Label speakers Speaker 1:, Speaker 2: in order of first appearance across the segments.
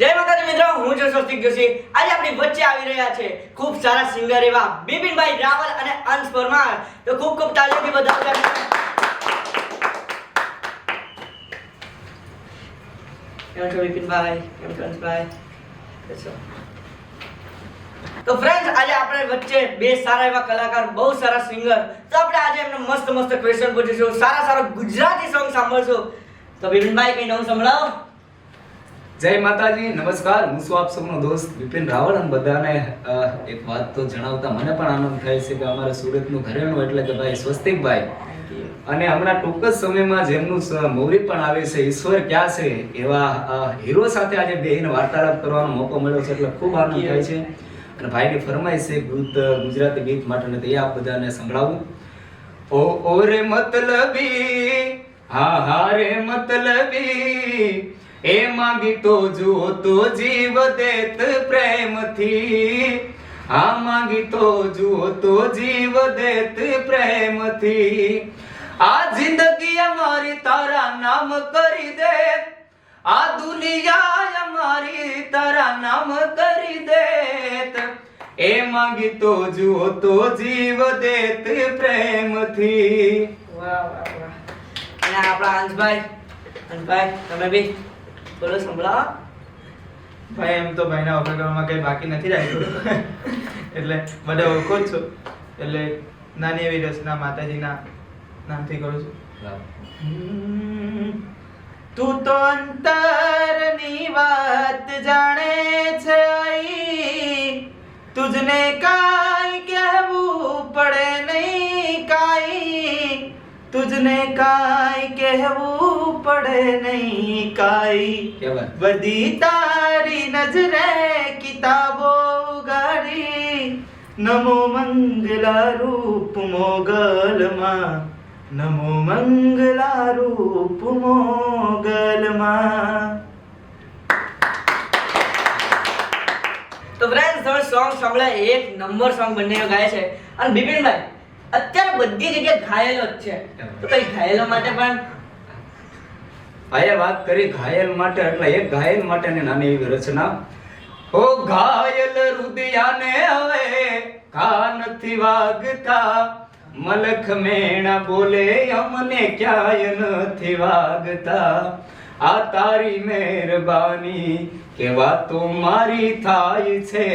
Speaker 1: જય માતાજી મિત્રો, હું છું સ્વસ્તિક જોશી. આજે આપણી વચ્ચે આવી રહ્યા છે ખૂબ સારા સિંગર એવા બિપિનભાઈ રાવલ અને અંશ પરમાર. તો ખૂબ ખૂબ તાળીઓથી વધાવતા કેમ છો બિપિનભાઈ? કેમ છો અંશભાઈ? તો ફ્રેન્ડ્સ આજે આપણે વચ્ચે બે સારા એવા કલાકાર, બહુ સારા સિંગર. તો આપણે આજે એમને મસ્ત મસ્ત ક્વેશ્ચન પૂછીશું. સારા સારા ગુજરાતી સોંગ સાંભળશું. તો બિપિનભાઈ કઈ નવું સંભળાવો?
Speaker 2: જય માતાજી નમસ્કાર. હું છું આપ સૌનો દોસ્ત બિપિન રાવળ અને બધાને એક વાત તો જણાવતા મને પણ આનંદ થાય છે કે અમારા સુરતનું ઘરેણું એટલે કે ભાઈ સ્વસ્તિકભાઈ. અને હમણાં ટૂંક જ સમયમાં જેમનું મૌરી પણ આવે છે ઈશ્વર ક્યાં છે એવા હીરો સાથે આજે બેહીને વાર્તાલાપ કરવાનો મોકો મળ્યો છે એટલે ખૂબ આનંદ થાય છે. અને ભાઈની ફરમાઈશ છે ગીત ગુજરાતી ગીત માટે તે આપ બધાને સંભળાવું. ઓ ઓરે મતલબી હા હા રે મતલબી એ માંગી તો જુઓ તો જીવ દેત પ્રેમથી. આ માંગી તો જુઓ તો જીવ દેત પ્રેમથી. આ જિંદગી અમારી તારા નામ કરી દે. આ દુનિયા અમારી તારા નામ કરી દેત. માંગી તો જુઓ તો જીવ દેત પ્રેમથી.
Speaker 1: વાહ વાહ વાહ. આપણા અંશભાઈ અંશભાઈ તમે બી? બોલો સંભળાવો.
Speaker 3: ભાઈ એમ તો ભાઈના કરવામાં કઈ બાકી નથી રાખ્યું. એટલે બધા ઓળખો જ છો. એટલે નાની એવી રચના માતાજીના નામથી કરું છું. તું તો અંતરની વાત જાણે છે આઈ તુજને કાઈ કહેવું પડે નહીં કાઈ. તુજને કાઈ કહેવું પડે નહીં કાઈ. બધી તારી નજરે કિતાબો ઉગાડી. નમો મંગલા રૂપ મોગલમાં. નમો મંગલા રૂપ મોગલમાં.
Speaker 1: તો ફ્રેન્ડ્સ તમે સોંગ સાંભળ્યા. એક નંબર સોંગ બંને ગાય છે. અને બિપિનભાઈ અત્યારે બધી જગ્યાએ ઘાયલો જ છે. તો કઈ ઘાયલો માટે પણ
Speaker 2: ભાઈએ વાત કરી, ઘાયલ માટે એટલે એક ઘાયલ માટેની નાની એવી રચના. ઓ ઘાયલ રુદિયાને હવે કાનથી વાગતા, મલખ મેણા બોલે, અમને ક્યાંય નથી વાગતા. આ તારી મહેરબાની કે વાતો મારી થાય છે.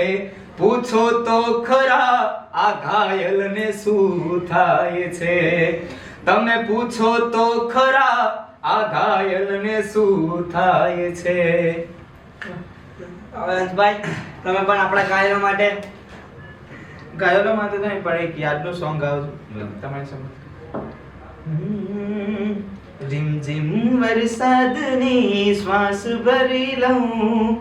Speaker 2: પૂછો તો ખરા, આ ઘાયલને શું થાય છે? તમે પૂછો તો ખરા આ ઘાયલને શું થાય છે?
Speaker 1: હવે તમે પણ આપણા ગાયલો માટે
Speaker 3: ગાયલો માટે નહીં પણ એક યાદનું સોંગ ગાવ છું. તમારી સમજ રીમ ઝીમ વરસાદની શ્વાસ ભરી લઉં.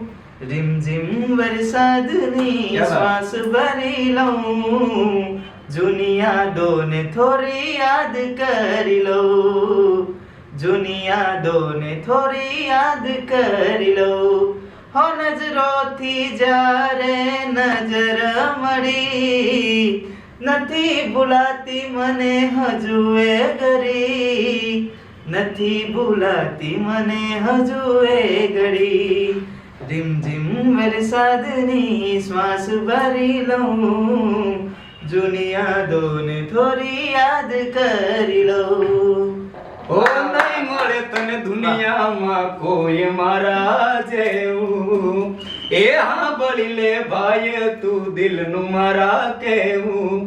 Speaker 3: રીમ ઝીમ વરસાદની શ્વાસ ભરી લઉં. જૂની યાદોને થોડી યાદ કરી લઉં. જૂની યાદોને થોડી યાદ કરી લઉં. હો નજરોથી જ્યારે નજર મળી, નથી ભૂલાતી મને હજુ એ ઘડી. નથી ભૂલાતી મને હજુ એ ઘડી. રીમ ઝીમ વરસાદની શ્વાસ ભરી લઉં. જૂની યાદોને થોડી યાદ કરી લો.
Speaker 2: ઓ નહીં મળે તને દુનિયામાં કોઈ મારા જેવું. એ હા સાંભળી લે ભાઈ તું દિલનું મારા કેવું.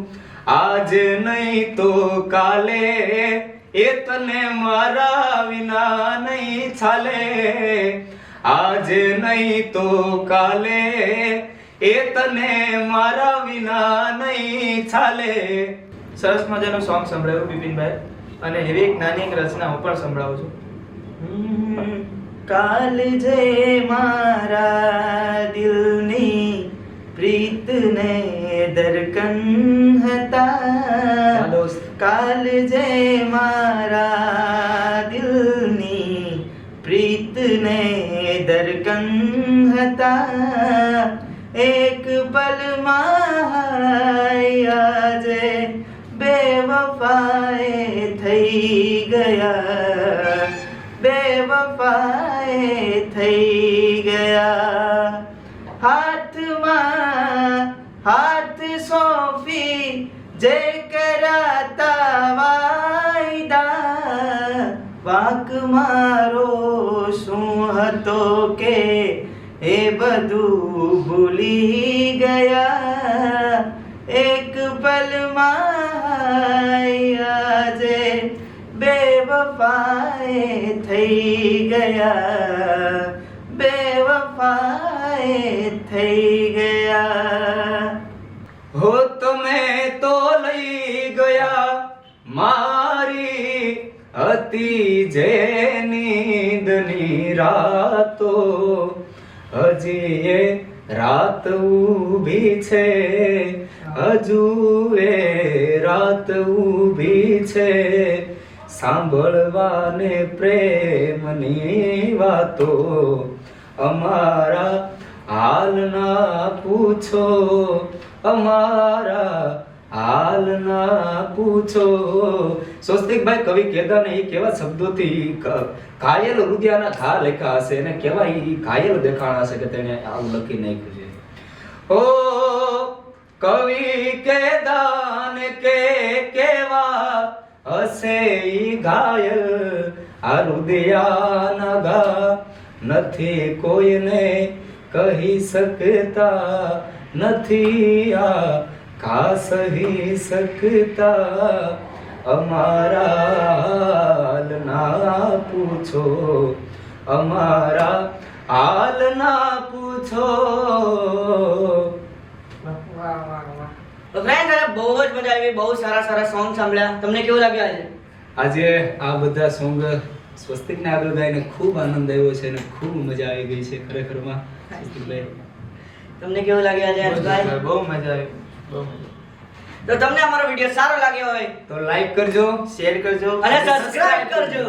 Speaker 2: આજ નહીં તો કાલે એ તને મારા વિના નહીં ચાલે. આજ નહીં તો કાલે એ તને મારા વિના નહીં ચાલે.
Speaker 3: સરસ મજાનું સોંગ સંભળાવ્યું બિપિનભાઈ. અને એવી એક નાની એક રચના હું પણ સંભળાવું છું. કાલ જે મારા દિલની પ્રીતને દરકન હતા. કાલ જે મારા દિલની પ્રીતને દરકન હતા એક પલમાં જે બેવફાએ થઈ ગયા બેવફાએ થઈ ગયા હાથમાં હાથ સોંપી જે કરાતા વાયદા વાક મારો શું હતો કે એ બધું ભૂલી ગયા એક પલમાં આજે બે વફાએ થઈ ગયા બે વફાએ થઈ ગયા
Speaker 2: હો તમે તો લઈ ગયા મારી હતી જે નીંદની રાતો હજી એ રાત ઊભી છે. હજુ એ રાત ઊભી છે. સાંભળવાને પ્રેમની વાતો અમારા હાલના પૂછો. અમારા હાલના પૂછો. સ્વસ્તિકભાઈ કવિ કેતા ને એ કેવા શબ્દોથી ઘાયલ હૃદયના ઘા લખ્યા હશે અને કેવા ઈ ઘાયલ દેખાણા હશે કે તેને આવું લખી નાખ્યું છે? ઓ કવિ કેદાન કે કેવા હશે ઘાયલ? આ હૃદયાના ઘા નથી કોઈને કહી શકતા નથી આ ઘા સહી સકતા અમારા હાલના પૂછો અમારા હાલના પૂછો
Speaker 1: તો ફ્રેન્ડ આજે બહુ જ મજા આવી બહુ સારા સારા સોંગ સાંભળ્યા તમને કેવું લાગ્યું આજે
Speaker 2: આજે આ બધા સોંગ સ્વસ્તિકને આગળ ગાઈને ખૂબ આનંદ આવ્યો છે અને ખૂબ મજા આવી ગઈ છે ખરેખરમાં.
Speaker 1: તમને કેવું લાગ્યું આજે
Speaker 3: બહુ મજા આવી.
Speaker 1: તો તમને અમારો વીડિયો સારો લાગ્યો હોય
Speaker 2: તો લાઈક કરજો
Speaker 3: શેર કરજો
Speaker 1: અને સબસ્ક્રાઇબ કરજો.